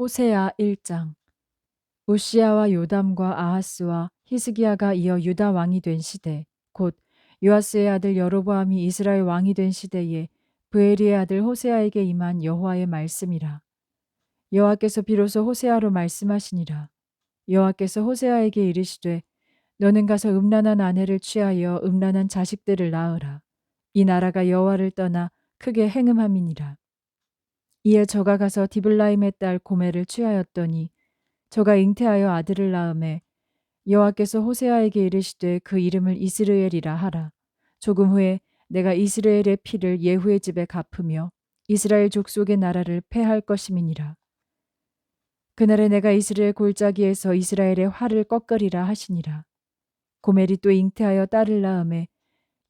호세아 1장. 우시아와 요담과 아하스와 히스기야가 이어 유다 왕이 된 시대 곧 요아스의 아들 여로보암이 이스라엘 왕이 된 시대에 브에리의 아들 호세아에게 임한 여호와의 말씀이라. 여호와께서 비로소 호세아로 말씀하시니라. 여호와께서 호세아에게 이르시되 너는 가서 음란한 아내를 취하여 음란한 자식들을 낳으라. 이 나라가 여호와를 떠나 크게 행음함이니라 이에 저가 가서 디블라임의 딸 고멜을 취하였더니 저가 잉태하여 아들을 낳음에 여호와께서 호세아에게 이르시되 그 이름을 이스르엘이라 하라. 조금 후에 내가 이스라엘의 피를 예후의 집에 갚으며 이스라엘 족속의 나라를 패할 것임이니라. 그날에 내가 이스라엘 골짜기에서 이스라엘의 활을 꺾으리라 하시니라. 고멜이 또 잉태하여 딸을 낳음에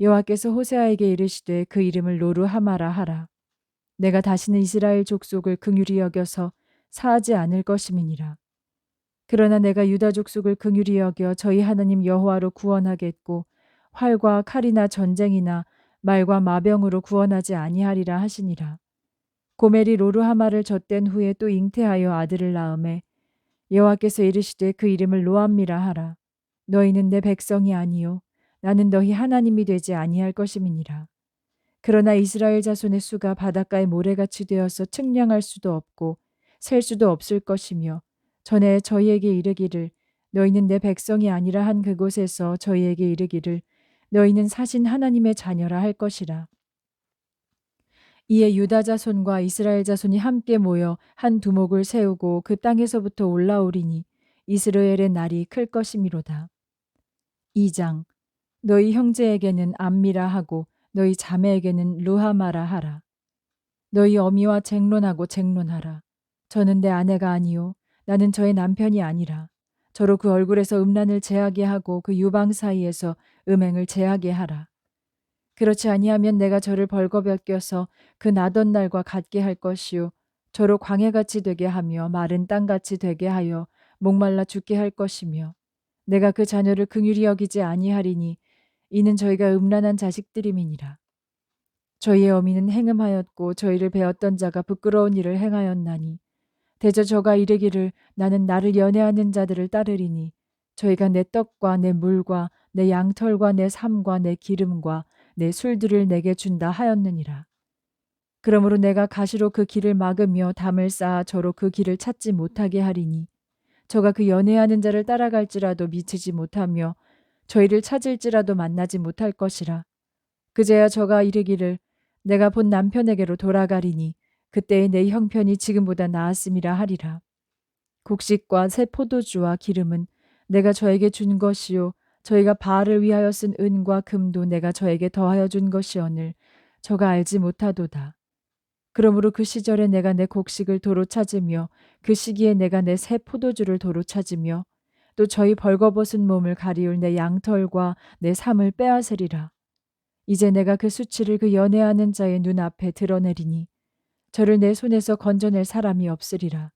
여호와께서 호세아에게 이르시되 그 이름을 노루하마라 하라. 내가 다시는 이스라엘 족속을 긍휼히 여겨서 사하지 않을 것임이니라. 그러나 내가 유다 족속을 긍휼히 여겨 저희 하나님 여호와로 구원하겠고 활과 칼이나 전쟁이나 말과 마병으로 구원하지 아니하리라 하시니라. 고멜이 로루하마를 젖댄 후에 또 잉태하여 아들을 낳음에 여호와께서 이르시되 그 이름을 로암미라 하라. 너희는 내 백성이 아니요 나는 너희 하나님이 되지 아니할 것임이니라. 그러나 이스라엘 자손의 수가 바닷가의 모래같이 되어서 측량할 수도 없고 셀 수도 없을 것이며 전에 저희에게 이르기를 너희는 내 백성이 아니라 한 그곳에서 저희에게 이르기를 너희는 사신 하나님의 자녀라 할 것이라. 이에 유다 자손과 이스라엘 자손이 함께 모여 한 두목을 세우고 그 땅에서부터 올라오리니 이스라엘의 날이 클 것이미로다. 2장 너희 형제에게는 암미라 하고 너희 자매에게는 루하마라 하라. 너희 어미와 쟁론하고 쟁론하라. 저는 내 아내가 아니요 나는 저의 남편이 아니라 저로 그 얼굴에서 음란을 제하게 하고 그 유방 사이에서 음행을 제하게 하라. 그렇지 아니하면 내가 저를 벌거벗겨서 그 나던 날과 같게 할 것이요 저로 광해같이 되게 하며 마른 땅같이 되게 하여 목말라 죽게 할 것이며 내가 그 자녀를 긍휼히 여기지 아니하리니 이는 저희가 음란한 자식들임이니라. 저희의 어미는 행음하였고 저희를 배웠던 자가 부끄러운 일을 행하였나니 대저 저가 이르기를 나는 나를 연애하는 자들을 따르리니 저희가 내 떡과 내 물과 내 양털과 내 삶과 내 기름과 내 술들을 내게 준다 하였느니라. 그러므로 내가 가시로 그 길을 막으며 담을 쌓아 저로 그 길을 찾지 못하게 하리니 저가 그 연애하는 자를 따라갈지라도 미치지 못하며 저희를 찾을지라도 만나지 못할 것이라. 그제야 저가 이르기를 내가 본 남편에게로 돌아가리니 그때의 내 형편이 지금보다 나았음이라 하리라. 곡식과 새 포도주와 기름은 내가 저에게 준 것이요 저희가 바알을 위하여 쓴 은과 금도 내가 저에게 더하여 준 것이오늘 저가 알지 못하도다. 그러므로 그 시절에 내가 내 곡식을 도로 찾으며 그 시기에 내가 내 새 포도주를 도로 찾으며 또 저희 벌거벗은 몸을 가리울 내 양털과 내 삶을 빼앗으리라. 이제 내가 그 수치를 그 연애하는 자의 눈앞에 드러내리니 저를 내 손에서 건져낼 사람이 없으리라.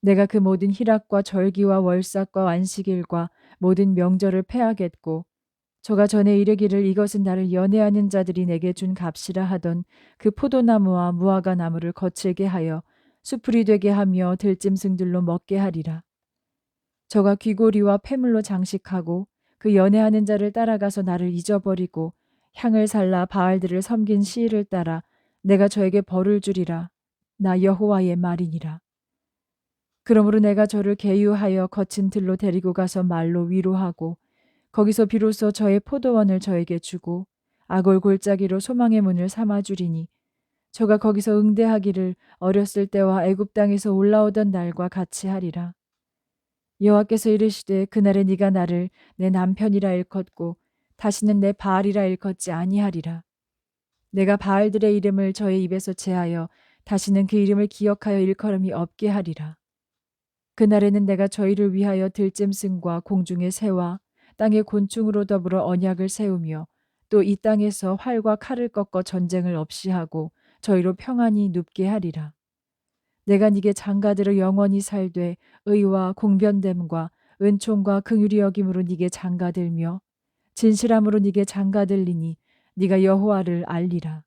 내가 그 모든 희락과 절기와 월삭과 안식일과 모든 명절을 패하겠고 저가 전에 이르기를 이것은 나를 연애하는 자들이 내게 준 값이라 하던 그 포도나무와 무화과 나무를 거칠게 하여 수풀이 되게 하며 들짐승들로 먹게 하리라. 저가 귀고리와 폐물로 장식하고 그 연애하는 자를 따라가서 나를 잊어버리고 향을 살라 바알들을 섬긴 시일을 따라 내가 저에게 벌을 주리라. 나 여호와의 말이니라. 그러므로 내가 저를 계유하여 거친 들로 데리고 가서 말로 위로하고 거기서 비로소 저의 포도원을 저에게 주고 아골 골짜기로 소망의 문을 삼아 주리니 저가 거기서 응대하기를 어렸을 때와 애굽 땅에서 올라오던 날과 같이 하리라. 여호와께서 이르시되 그날에 네가 나를 내 남편이라 일컫고 다시는 내 바알이라 일컫지 아니하리라. 내가 바알들의 이름을 저의 입에서 제하여 다시는 그 이름을 기억하여 일컬음이 없게 하리라. 그날에는 내가 저희를 위하여 들짐승과 공중의 새와 땅의 곤충으로 더불어 언약을 세우며 또 이 땅에서 활과 칼을 꺾어 전쟁을 없이 하고 저희로 평안히 눕게 하리라. 내가 네게 장가들어 영원히 살되 의와 공변됨과 은총과 긍휼히 여김으로 네게 장가들며 진실함으로 네게 장가들리니 네가 여호와를 알리라.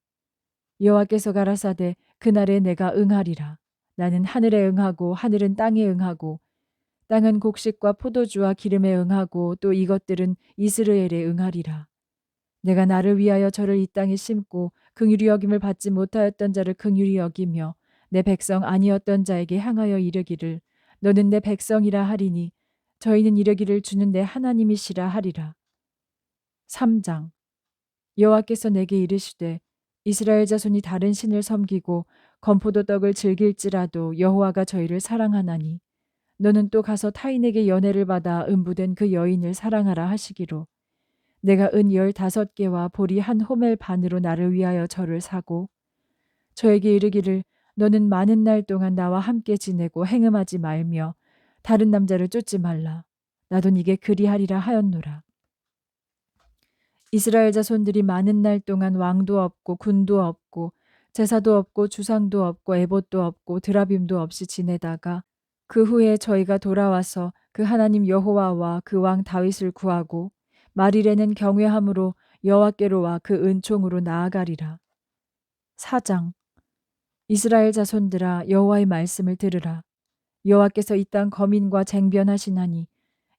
여호와께서 가라사대 그날에 내가 응하리라. 나는 하늘에 응하고 하늘은 땅에 응하고 땅은 곡식과 포도주와 기름에 응하고 또 이것들은 이스라엘에 응하리라. 내가 나를 위하여 저를 이 땅에 심고 긍휼히 여김을 받지 못하였던 자를 긍휼히 여기며 내 백성 아니었던 자에게 향하여 이르기를 너는 내 백성이라 하리니 저희는 이르기를 주는 내 하나님이시라 하리라. 3장 여호와께서 내게 이르시되 이스라엘 자손이 다른 신을 섬기고 건포도 떡을 즐길지라도 여호와가 저희를 사랑하나니 너는 또 가서 타인에게 연애를 받아 음부된 그 여인을 사랑하라 하시기로 내가 은 열다섯 개와 보리 한 호멜 반으로 나를 위하여 저를 사고 저에게 이르기를 너는 많은 날 동안 나와 함께 지내고 행음하지 말며 다른 남자를 쫓지 말라. 나도 네게 그리하리라 하였노라. 이스라엘 자손들이 많은 날 동안 왕도 없고 군도 없고 제사도 없고 주상도 없고 에봇도 없고 드라빔도 없이 지내다가 그 후에 저희가 돌아와서 그 하나님 여호와와 그 왕 다윗을 구하고 말일에는 경외함으로 여호와께로와 그 은총으로 나아가리라. 4장 이스라엘 자손들아 여호와의 말씀을 들으라. 여호와께서 이 땅 거민과 쟁변하시나니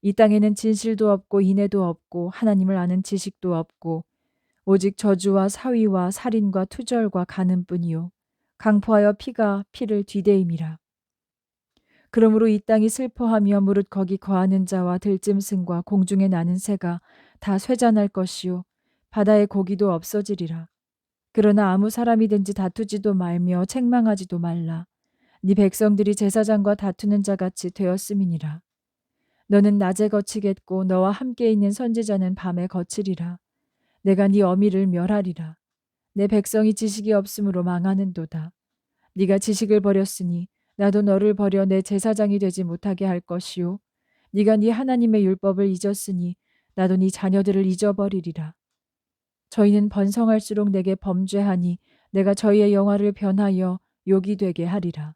이 땅에는 진실도 없고 인애도 없고 하나님을 아는 지식도 없고 오직 저주와 사위와 살인과 투절과 가는뿐이요 강포하여 피가 피를 뒤대임이라. 그러므로 이 땅이 슬퍼하며 무릇 거기 거하는 자와 들짐승과 공중에 나는 새가 다 쇠잔할 것이요 바다의 고기도 없어지리라. 그러나 아무 사람이든지 다투지도 말며 책망하지도 말라. 네 백성들이 제사장과 다투는 자같이 되었음이니라. 너는 낮에 거치겠고 너와 함께 있는 선지자는 밤에 거치리라. 내가 네 어미를 멸하리라. 내 백성이 지식이 없으므로 망하는도다. 네가 지식을 버렸으니 나도 너를 버려 내 제사장이 되지 못하게 할 것이요. 네가 네 하나님의 율법을 잊었으니 나도 네 자녀들을 잊어버리리라. 저희는 번성할수록 내게 범죄하니 내가 저희의 영화를 변하여 욕이 되게 하리라.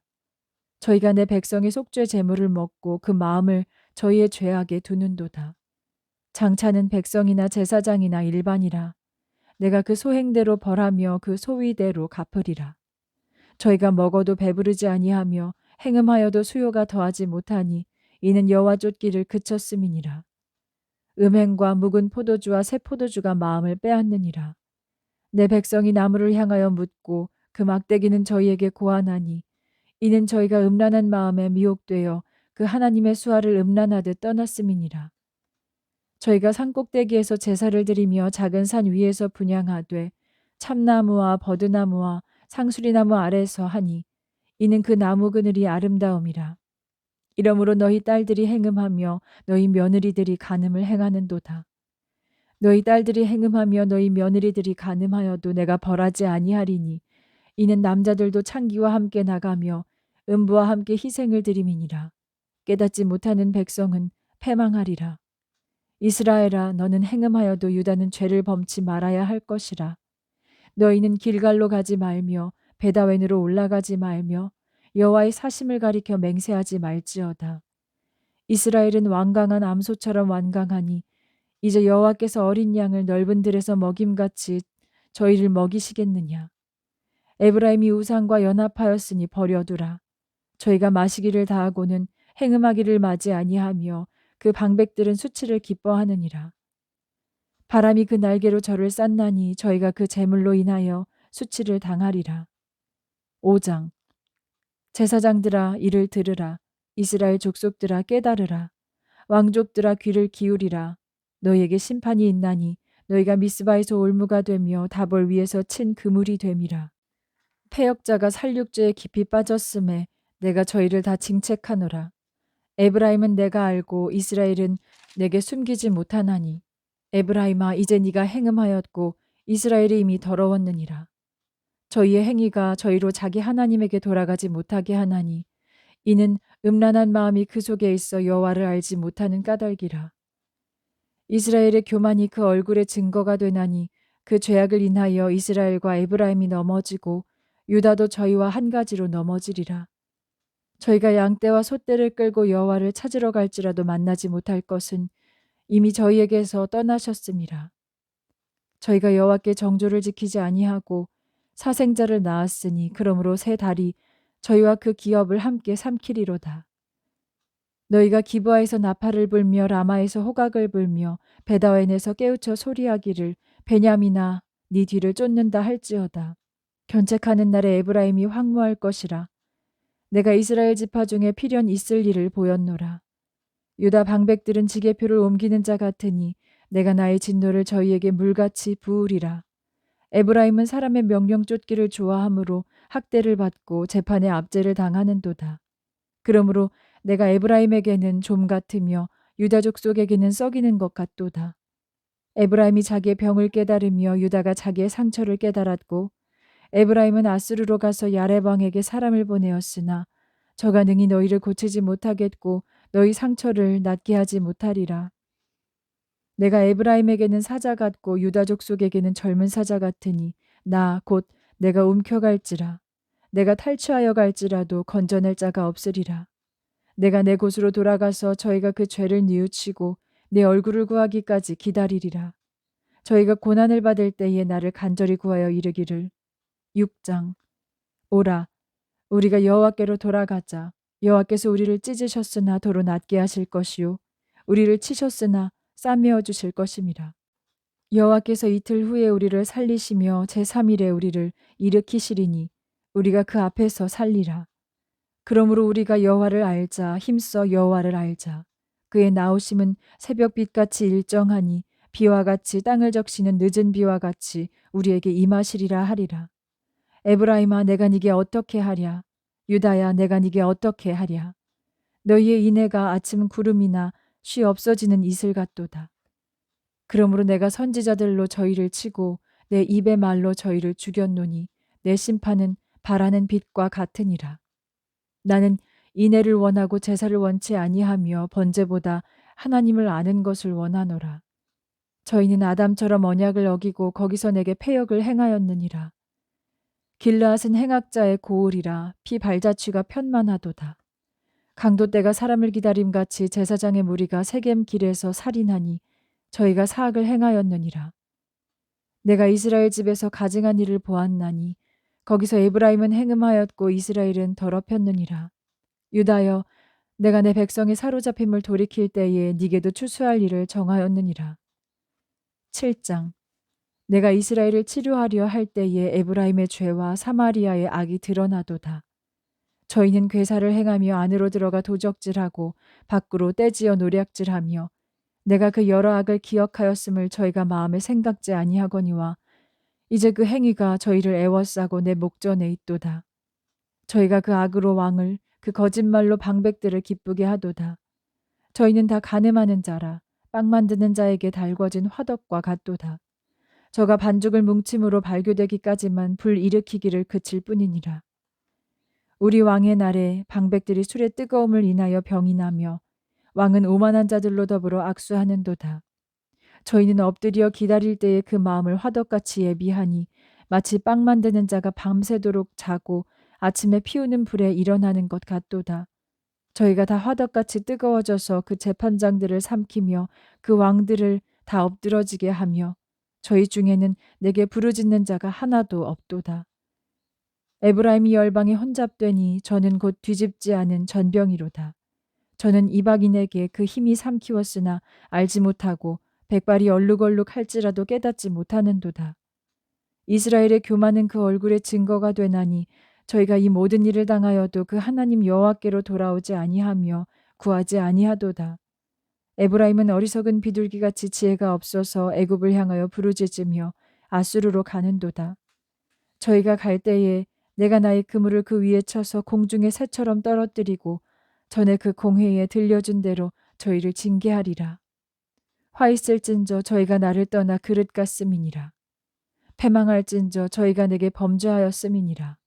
저희가 내 백성의 속죄 제물을 먹고 그 마음을 저희의 죄악에 두는도다. 장차는 백성이나 제사장이나 일반이라. 내가 그 소행대로 벌하며 그 소위대로 갚으리라. 저희가 먹어도 배부르지 아니하며 행음하여도 수요가 더하지 못하니 이는 여호와 쫓기를 그쳤음이니라. 음행과 묵은 포도주와 새 포도주가 마음을 빼앗느니라. 내 백성이 나무를 향하여 묻고 그 막대기는 저희에게 고하나니 이는 저희가 음란한 마음에 미혹되어 그 하나님의 수화를 음란하듯 떠났음이니라. 저희가 산 꼭대기에서 제사를 드리며 작은 산 위에서 분양하되 참나무와 버드나무와 상수리나무 아래에서 하니 이는 그 나무 그늘이 아름다움이라. 이러므로 너희 딸들이 행음하며 너희 며느리들이 간음을 행하는도다. 너희 딸들이 행음하며 너희 며느리들이 간음하여도 내가 벌하지 아니하리니 이는 남자들도 창기와 함께 나가며 음부와 함께 희생을 드림이니라. 깨닫지 못하는 백성은 패망하리라. 이스라엘아 너는 행음하여도 유다는 죄를 범치 말아야 할 것이라. 너희는 길갈로 가지 말며 베다웬으로 올라가지 말며 여호와의 사심을 가리켜 맹세하지 말지어다. 이스라엘은 완강한 암소처럼 완강하니 이제 여호와께서 어린 양을 넓은 들에서 먹임같이 저희를 먹이시겠느냐. 에브라임이 우상과 연합하였으니 버려두라. 저희가 마시기를 다하고는 행음하기를 맞이 아니하며 그 방백들은 수치를 기뻐하느니라. 바람이 그 날개로 저를 쌌나니 저희가 그 재물로 인하여 수치를 당하리라. 5장 제사장들아 이를 들으라. 이스라엘 족속들아 깨달으라. 왕족들아 귀를 기울이라. 너희에게 심판이 있나니 너희가 미스바에서 올무가 되며 다볼 위에서 친 그물이 됨이라. 패역자가 살육죄에 깊이 빠졌음에 내가 저희를 다 징책하노라. 에브라임은 내가 알고 이스라엘은 내게 숨기지 못하나니. 에브라임아 이제 네가 행음하였고 이스라엘이 이미 더러웠느니라. 저희의 행위가 저희로 자기 하나님에게 돌아가지 못하게 하나니 이는 음란한 마음이 그 속에 있어 여호와를 알지 못하는 까닭이라. 이스라엘의 교만이 그 얼굴의 증거가 되나니 그 죄악을 인하여 이스라엘과 에브라임이 넘어지고 유다도 저희와 한 가지로 넘어지리라. 저희가 양떼와 소떼를 끌고 여호와를 찾으러 갈지라도 만나지 못할 것은 이미 저희에게서 떠나셨음이라. 저희가 여호와께 정조를 지키지 아니하고 사생자를 낳았으니 그러므로 새 달이 저희와 그 기업을 함께 삼키리로다. 너희가 기브아에서 나팔을 불며 라마에서 호각을 불며 베다웬에서 깨우쳐 소리하기를 베냐민아 네 뒤를 쫓는다 할지어다. 견책하는 날에 에브라임이 황무할 것이라. 내가 이스라엘 지파 중에 필연 있을 일을 보였노라. 유다 방백들은 지게표를 옮기는 자 같으니 내가 나의 진노를 저희에게 물같이 부으리라. 에브라임은 사람의 명령 쫓기를 좋아하므로 학대를 받고 재판에 압제를 당하는도다. 그러므로 내가 에브라임에게는 좀 같으며 유다족 속에게는 썩이는 것 같도다. 에브라임이 자기의 병을 깨달으며 유다가 자기의 상처를 깨달았고 에브라임은 아스루로 가서 야레방에게 사람을 보내었으나 저가 능히 너희를 고치지 못하겠고 너희 상처를 낫게 하지 못하리라. 내가 에브라임에게는 사자 같고 유다족 속에게는 젊은 사자 같으니 나 곧 내가 움켜갈지라. 내가 탈취하여 갈지라도 건져낼 자가 없으리라. 내가 내 곳으로 돌아가서 저희가 그 죄를 뉘우치고 내 얼굴을 구하기까지 기다리리라. 저희가 고난을 받을 때에 나를 간절히 구하여 이르기를 6장 오라 우리가 여호와께로 돌아가자 여호와께서 우리를 찢으셨으나 도로 낫게 하실 것이요 우리를 치셨으나 싸매어 주실 것임이라. 여호와께서 이틀 후에 우리를 살리시며 제3일에 우리를 일으키시리니 우리가 그 앞에서 살리라. 그러므로 우리가 여호와를 알자 힘써 여호와를 알자. 그의 나오심은 새벽빛같이 일정하니 비와 같이 땅을 적시는 늦은 비와 같이 우리에게 임하시리라 하리라. 에브라임아 내가 네게 어떻게 하랴 유다야 내가 네게 어떻게 하랴 너희의 인애가 아침 구름이나 쉬 없어지는 이슬 같도다. 그러므로 내가 선지자들로 저희를 치고 내 입의 말로 저희를 죽였노니 내 심판은 바라는 빛과 같으니라. 나는 인애를 원하고 제사를 원치 아니하며 번제보다 하나님을 아는 것을 원하노라. 저희는 아담처럼 언약을 어기고 거기서 내게 패역을 행하였느니라. 길르앗은 행악자의 고을이라 피 발자취가 편만하도다. 강도 때가 사람을 기다림 같이 제사장의 무리가 세겜 길에서 살인하니 저희가 사악을 행하였느니라. 내가 이스라엘 집에서 가증한 일을 보았나니 거기서 에브라임은 행음하였고 이스라엘은 더럽혔느니라. 유다여 내가 내 백성의 사로잡힘을 돌이킬 때에 네게도 추수할 일을 정하였느니라. 7장 내가 이스라엘을 치료하려 할 때에 에브라임의 죄와 사마리아의 악이 드러나도다. 저희는 괴사를 행하며 안으로 들어가 도적질하고 밖으로 떼지어 노략질하며 내가 그 여러 악을 기억하였음을 저희가 마음에 생각지 아니하거니와 이제 그 행위가 저희를 애워싸고 내 목전에 있도다. 저희가 그 악으로 왕을 그 거짓말로 방백들을 기쁘게 하도다. 저희는 다 가늠하는 자라 빵 만드는 자에게 달궈진 화덕과 같도다. 저가 반죽을 뭉침으로 발교되기까지만 불 일으키기를 그칠 뿐이니라. 우리 왕의 날에 방백들이 술의 뜨거움을 인하여 병이 나며 왕은 오만한 자들로 더불어 악수하는도다. 저희는 엎드려 기다릴 때에 그 마음을 화덕같이 예비하니 마치 빵 만드는 자가 밤새도록 자고 아침에 피우는 불에 일어나는 것 같도다. 저희가 다 화덕같이 뜨거워져서 그 재판장들을 삼키며 그 왕들을 다 엎드러지게 하며 저희 중에는 내게 부르짖는 자가 하나도 없도다. 에브라임이 열방에 혼잡되니 저는 곧 뒤집지 않은 전병이로다. 저는 이박인에게 그 힘이 삼키웠으나 알지 못하고 백발이 얼룩얼룩 할지라도 깨닫지 못하는도다. 이스라엘의 교만은 그 얼굴의 증거가 되나니 저희가 이 모든 일을 당하여도 그 하나님 여호와께로 돌아오지 아니하며 구하지 아니하도다. 에브라임은 어리석은 비둘기같이 지혜가 없어서 애굽을 향하여 부르짖으며 아수르로 가는도다. 저희가 갈 때에 내가 나의 그물을 그 위에 쳐서 공중의 새처럼 떨어뜨리고 전에 그 공회에 들려준 대로 저희를 징계하리라. 화 있을진저 저희가 나를 떠나 그릇 같음이니라. 패망할진저 저희가 내게 범죄하였음이니라.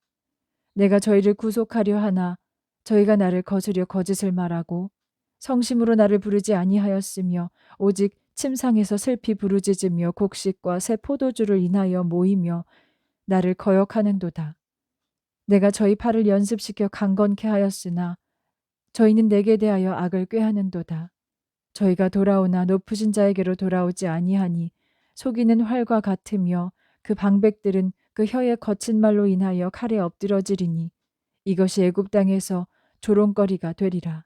내가 저희를 구속하려 하나 저희가 나를 거스려 거짓을 말하고 성심으로 나를 부르지 아니하였으며 오직 침상에서 슬피 부르짖으며 곡식과 새 포도주를 인하여 모이며 나를 거역하는도다. 내가 저희 팔을 연습시켜 강건케 하였으나 저희는 내게 대하여 악을 꾀하는도다. 저희가 돌아오나 높으신 자에게로 돌아오지 아니하니 속이는 활과 같으며 그 방백들은 그 혀의 거친 말로 인하여 칼에 엎드러지리니 이것이 애굽 땅에서 조롱거리가 되리라.